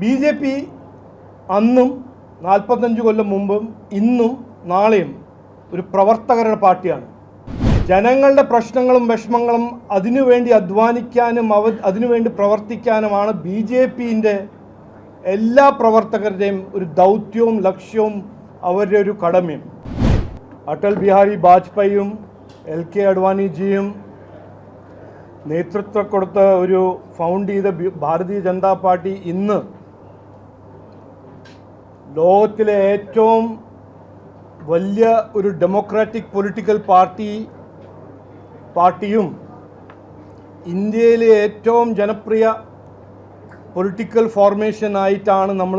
B J P അന്നും നാൽപ്പത്തഞ്ച് കൊല്ലം മുമ്പും ഇന്നും നാളെയും ഒരു പ്രവർത്തകരുടെ പാർട്ടിയാണ്. ജനങ്ങളുടെ പ്രശ്നങ്ങളും വിഷമങ്ങളും അതിനുവേണ്ടി അധ്വാനിക്കാനും അവ അതിനുവേണ്ടി പ്രവർത്തിക്കാനുമാണ് ബി ജെ പിന്റെ എല്ലാ പ്രവർത്തകരുടെയും ഒരു ദൗത്യവും ലക്ഷ്യവും അവരുടെ ഒരു കടമയും. അടൽ ബിഹാരി വാജ്പേയിയും എൽ കെ അഡ്വാനിജിയും നേതൃത്വം കൊടുത്ത ഒരു ഫൗണ്ട് ചെയ്ത ഭാരതീയ ജനതാ പാർട്ടി ഇന്ന് ലോകത്തിലെ ഏറ്റവും വലിയ ഒരു ഡെമോക്രാറ്റിക് പൊളിറ്റിക്കൽ പാർട്ടി പാർട്ടിയും ഇന്ത്യയിലെ ഏറ്റവും ജനപ്രിയ പൊളിറ്റിക്കൽ ഫോർമേഷൻ ആയിട്ടാണ് നമ്മൾ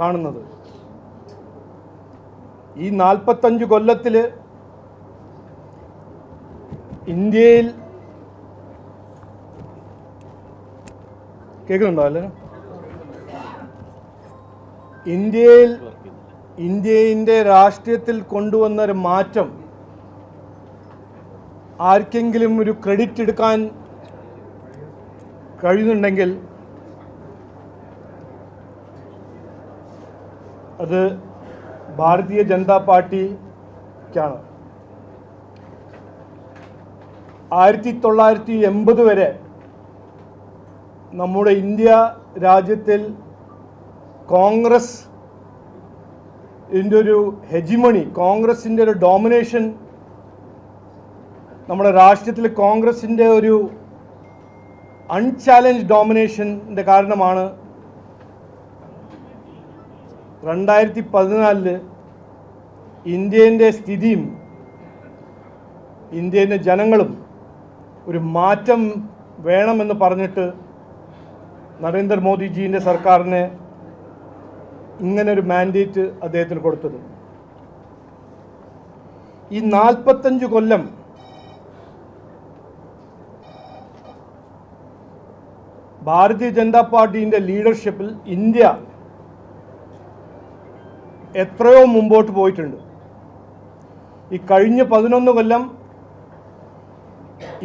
കാണുന്നത്. ഈ നാൽപ്പത്തഞ്ച് കൊല്ലത്തിൽ ഇന്ത്യയിൽ കേൾക്കുന്നുണ്ടോ അല്ലേ? ഇന്ത്യയിൽ ഇന്ത്യന്റെ രാഷ്ട്രീയത്തിൽ കൊണ്ടുവന്ന ഒരു മാറ്റം ആർക്കെങ്കിലും ഒരു ക്രെഡിറ്റ് എടുക്കാൻ കഴിയുന്നുണ്ടെങ്കിൽ അത് ഭാരതീയ ജനതാ പാർട്ടിക്കാണ്. ആയിരത്തി തൊള്ളായിരത്തി എൺപത് വരെ നമ്മുടെ ഇന്ത്യ രാജ്യത്തിൽ കോൺഗ്രസ് ഇതിന്റെ ഒരു ഹെജിമണി കോൺഗ്രസിന്റെ ഒരു ഡോമിനേഷൻ നമ്മുടെ രാഷ്ട്രീയത്തിൽ കോൺഗ്രസിന്റെ ഒരു അൺചാലഞ്ച് ഡോമിനേഷന്റെ കാരണമാണ് രണ്ടായിരത്തി പതിനാലിൽ ഇന്ത്യന്റെ സ്ഥിതിയും ഇന്ത്യയിലെ ജനങ്ങളും ഒരു മാറ്റം വേണമെന്ന് പറഞ്ഞിട്ട് നരേന്ദ്രമോദിജീന്റെ സർക്കാരിന് ഇങ്ങനെ ഒരു മാൻഡേറ്റ് അദ്ദേഹത്തിന് കൊടുത്തത്. ഈ നാൽപ്പത്തഞ്ച് കൊല്ലം ഭാരതീയ ജനതാ പാർട്ടീന്റെ ലീഡർഷിപ്പിൽ ഇന്ത്യ എത്രയോ മുമ്പോട്ട് പോയിട്ടുണ്ട്. ഈ കഴിഞ്ഞ പതിനൊന്ന് കൊല്ലം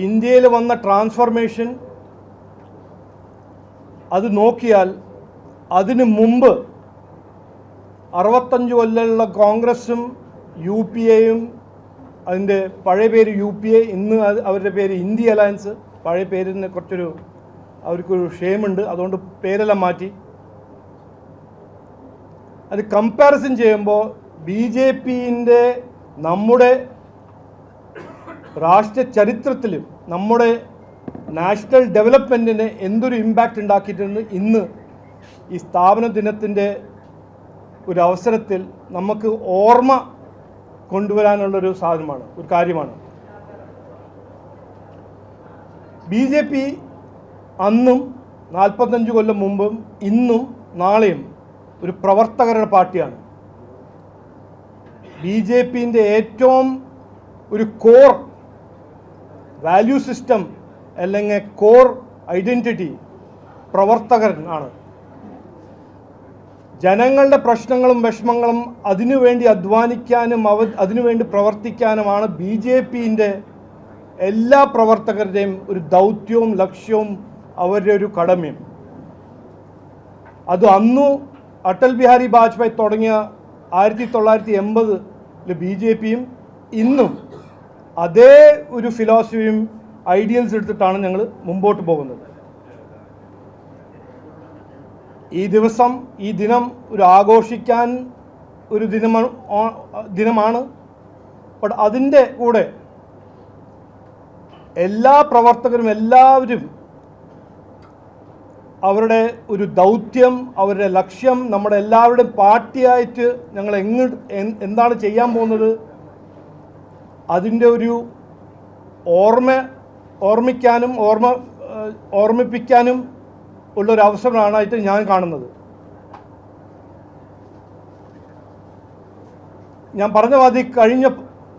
ഇന്ത്യയിൽ വന്ന ട്രാൻസ്ഫോർമേഷൻ അത് നോക്കിയാൽ അതിനു മുമ്പ് അറുപത്തഞ്ച് കൊല്ലമുള്ള കോൺഗ്രസും യു പി എയും അതിന്റെ പഴയ പേര് യു പി എ ഇന്ന് അവരുടെ പേര് ഇന്ത്യ അലയൻസ് പഴയ പേരിന് കുറച്ചൊരു അവർക്കൊരു ഷെയിമുണ്ട് അതുകൊണ്ട് പേരെല്ലാം മാറ്റി. അത് കമ്പാരിസൺ ചെയ്യുമ്പോൾ ബി ജെ പിന്റെ നമ്മുടെ രാഷ്ട്ര ചരിത്രത്തിലും നമ്മുടെ നാഷണൽ ഡെവലപ്മെന്റിന് എന്തൊരു ഇമ്പാക്റ്റ് ഉണ്ടാക്കിയിട്ടുണ്ട് ഇന്ന് ഈ സ്ഥാപന ദിനത്തിന്റെ ഒരു അവസരത്തിൽ നമുക്ക് ഓർമ്മ കൊണ്ടുവരാനുള്ളൊരു സാധനമാണ് ഒരു കാര്യമാണ്. ബി ജെ പി അന്നും നാൽപ്പത്തഞ്ച് കൊല്ലം മുമ്പും ഇന്നും നാളെയും ഒരു പ്രവർത്തകരുടെ പാർട്ടിയാണ്. ബി ജെ പിന്റെ ഏറ്റവും ഒരു കോർ വാല്യൂ സിസ്റ്റം അല്ലെങ്കിൽ കോർ ഐഡന്റിറ്റി പ്രവർത്തകൻ ആണ്. ജനങ്ങളുടെ പ്രശ്നങ്ങളും വിഷമങ്ങളും അതിനുവേണ്ടി അധ്വാനിക്കാനും അവ അതിനുവേണ്ടി പ്രവർത്തിക്കാനുമാണ് ബി ജെ പിന്റെ എല്ലാ പ്രവർത്തകരുടെയും ഒരു ദൗത്യവും ലക്ഷ്യവും അവരുടെ ഒരു കടമയും. അത് അന്നു അടൽ ബിഹാരി വാജ്പേയി തുടങ്ങിയ ആയിരത്തി തൊള്ളായിരത്തി എൺപതിൽ ബി ജെ പിയും ഇന്നും അതേ ഒരു ഫിലോസഫിയും ഐഡിയൽസ് എടുത്തിട്ടാണ് ഞങ്ങൾ മുമ്പോട്ട് പോകുന്നത്. ഈ ദിവസം ഈ ദിനം ഒരു ആഘോഷിക്കാൻ ഒരു ദിനമാണ് ദിനമാണ്. ബട്ട് അതിന്റെ കൂടെ എല്ലാ പ്രവർത്തകരും എല്ലാവരും അവരുടെ ഒരു ദൗത്യം അവരുടെ ലക്ഷ്യം നമ്മുടെ എല്ലാവരുടെയും പാർട്ടിയായിട്ട് ഞങ്ങൾ എങ്ങ് എന്താണ് ചെയ്യാൻ പോകുന്നത്? അതിന്റെ ഒരു ഓർമ്മ ഓർമ്മിക്കാനും ഓർമ്മ ഓർമ്മിപ്പിക്കാനും ഉള്ളൊരു അവസരമാണായിട്ട് ഞാൻ കാണുന്നത്. ഞാൻ പറഞ്ഞ മതി കഴിഞ്ഞ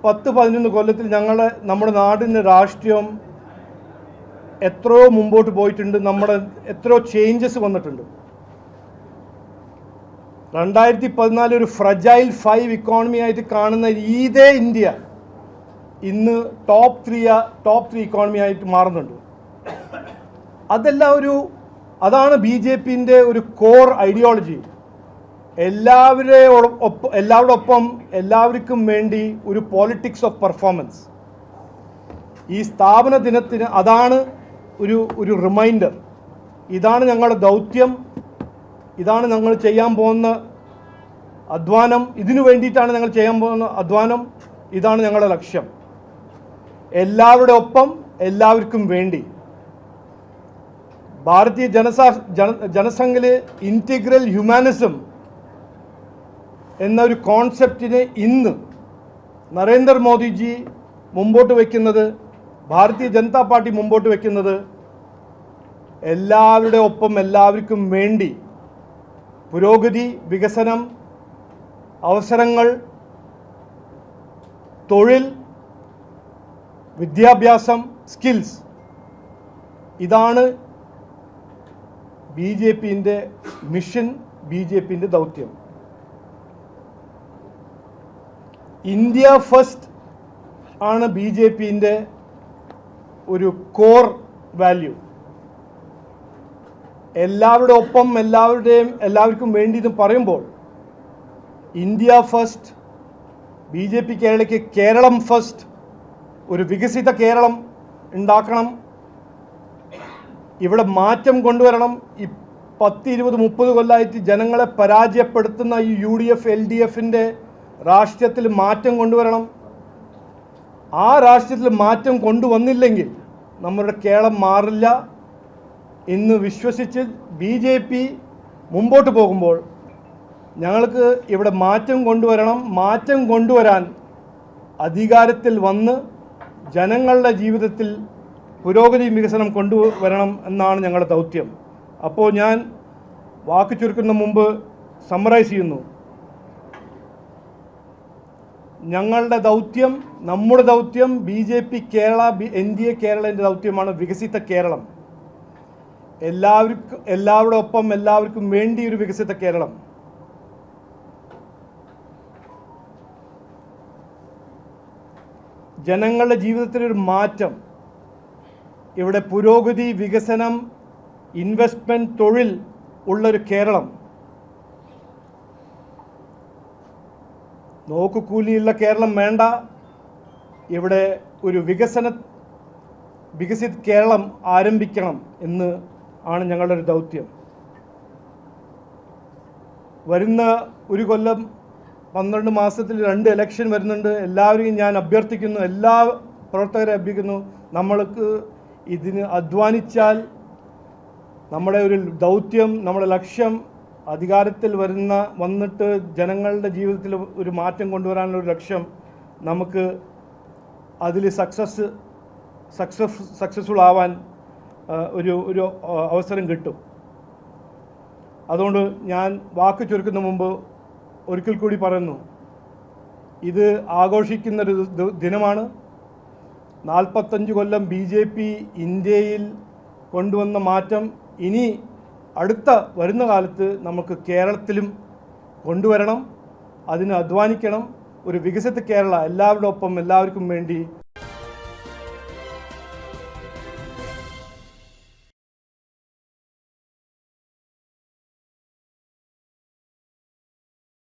പത്ത് പതിനൊന്ന് കൊല്ലത്തിൽ ഞങ്ങളെ നമ്മുടെ നാടിന്റെ രാഷ്ട്രീയം എത്രയോ മുമ്പോട്ട് പോയിട്ടുണ്ട്. നമ്മുടെ എത്രയോ ചേഞ്ചസ് വന്നിട്ടുണ്ട്. രണ്ടായിരത്തി പതിനാല് ഒരു ഫ്രജൈൽ ഫൈവ് ഇക്കോണമി ആയിട്ട് കാണുന്ന ഇതേ ഇന്ത്യ ഇന്ന് top three top three economy ആയിട്ട് മാറുന്നുണ്ട്. അതെല്ലാം ഒരു അതാണ് ബി ജെ പിന്റെ ഒരു കോർ ഐഡിയോളജി എല്ലാവരെ എല്ലാവരുടെ ഒപ്പം എല്ലാവർക്കും വേണ്ടി ഒരു പോളിറ്റിക്സ് ഓഫ് പെർഫോമൻസ് ഈ സ്ഥാപന ദിനത്തിന് അതാണ് ഒരു ഒരു റിമൈൻഡർ ഇതാണ് ഞങ്ങളുടെ ദൗത്യം. ഇതാണ് ഞങ്ങൾ ചെയ്യാൻ പോകുന്ന അധ്വാനം. ഇതിനു വേണ്ടിയിട്ടാണ് ഞങ്ങൾ ചെയ്യാൻ പോകുന്ന അധ്വാനം. ഇതാണ് ഞങ്ങളുടെ ലക്ഷ്യം. എല്ലാവരുടെ ഒപ്പം എല്ലാവർക്കും വേണ്ടി. ഭാരതീയ ജനസാ ജന ജനസംഘിലെ ഇന്റിഗ്രൽ ഹ്യൂമാനിസം എന്ന ഒരു കോൺസെപ്റ്റിനെ ഇന്ന് നരേന്ദ്രമോദിജി മുമ്പോട്ട് വയ്ക്കുന്നത് ഭാരതീയ ജനതാ പാർട്ടി മുമ്പോട്ട് വയ്ക്കുന്നത് എല്ലാവരുടെ ഒപ്പം എല്ലാവർക്കും വേണ്ടി പുരോഗതി വികസനം അവസരങ്ങൾ തൊഴിൽ വിദ്യാഭ്യാസം സ്കിൽസ്. ഇതാണ് ബി ജെ പിന്റെ മിഷൻ ബി ജെ പിന്റെ ദൗത്യം. ഇന്ത്യ ഫസ്റ്റ് ആണ് ബി ജെ പിന്റെ ഒരു കോർ വാല്യൂ. എല്ലാവരുടെ ഒപ്പം എല്ലാവരുടെയും എല്ലാവർക്കും വേണ്ടി ഇത് പറയുമ്പോൾ India first B J P കേരളയ്ക്ക് Keralam first ഒരു വികസിത കേരളം ഉണ്ടാക്കണം ഇവിടെ മാറ്റം കൊണ്ടുവരണം. ഈ പത്ത് ഇരുപത് മുപ്പത് കൊല്ലമായിട്ട് ജനങ്ങളെ പരാജയപ്പെടുത്തുന്ന ഈ U D F L D എഫിന്റെ രാഷ്ട്രീയത്തിൽ മാറ്റം കൊണ്ടുവരണം. ആ രാഷ്ട്രീയത്തിൽ മാറ്റം കൊണ്ടുവന്നില്ലെങ്കിൽ നമ്മുടെ കേരളം മാറില്ല. എന്ന് വിശ്വസിച്ച് ബി ജെ പി മുമ്പോട്ട് പോകുമ്പോൾ ഞങ്ങൾക്ക് ഇവിടെ മാറ്റം കൊണ്ടുവരണം. മാറ്റം കൊണ്ടുവരാൻ അധികാരത്തിൽ വന്ന് ജനങ്ങളുടെ ജീവിതത്തിൽ പുരോഗതി വികസനം കൊണ്ടുവരണം എന്നാണ് ഞങ്ങളുടെ ദൗത്യം. അപ്പോൾ ഞാൻ വാക്ക് ചുരുക്കുന്ന മുമ്പ് സമ്മറൈസ് ചെയ്യുന്നു. ഞങ്ങളുടെ ദൗത്യം നമ്മുടെ ദൗത്യം B J P Kerala N D A കേരളന്റെ ദൗത്യമാണ് വികസിത കേരളം. എല്ലാവർക്കും എല്ലാവരുടെ ഒപ്പം എല്ലാവർക്കും വേണ്ടി ഒരു വികസിത കേരളം. ജനങ്ങളുടെ ജീവിതത്തിലൊരു മാറ്റം. ഇവിടെ പുരോഗതി വികസനം ഇൻവെസ്റ്റ്മെന്റ് തൊഴിൽ ഉള്ളൊരു കേരളം. നോക്കുകൂലിയുള്ള കേരളം വേണ്ട. ഇവിടെ ഒരു വികസന വികസിത് കേരളം ആരംഭിക്കണം എന്ന് ആണ് ഞങ്ങളുടെ ഒരു ദൗത്യം. വരുന്ന ഒരു കൊല്ലം പന്ത്രണ്ട് മാസത്തിൽ രണ്ട് ഇലക്ഷൻ വരുന്നുണ്ട്. എല്ലാവരെയും ഞാൻ അഭ്യർത്ഥിക്കുന്നു. എല്ലാ പ്രവർത്തകരെ അഭ്യർത്ഥിക്കുന്നു. നമ്മൾക്ക് ഇതിന് അധ്വാനിച്ചാൽ നമ്മുടെ ഒരു ദൗത്യം നമ്മുടെ ലക്ഷ്യം അധികാരത്തിൽ വരുന്ന വന്നിട്ട് ജനങ്ങളുടെ ജീവിതത്തിൽ ഒരു മാറ്റം കൊണ്ടുവരാനുള്ള ഒരു ലക്ഷ്യം നമുക്ക് അതിൽ സക്സസ് സക്സസ് സക്സസ്ഫുൾ ആവാൻ ഒരു ഒരു അവസരം കിട്ടും. അതുകൊണ്ട് ഞാൻ വാക്ക് ചുരുക്കുന്ന മുമ്പ് ഒരിക്കൽ കൂടി പറയുന്നു. ഇത് ആഘോഷിക്കുന്നൊരു ദിനമാണ്. നാൽപ്പത്തഞ്ച് കൊല്ലം ബി ജെ പി ഇന്ത്യയിൽ കൊണ്ടുവന്ന മാറ്റം ഇനി അടുത്ത വരുന്ന കാലത്ത് നമുക്ക് കേരളത്തിലും കൊണ്ടുവരണം അതിന് അധ്വാനിക്കണം. ഒരു വികസിത കേരള എല്ലാവരുടെ ഒപ്പം എല്ലാവർക്കും വേണ്ടി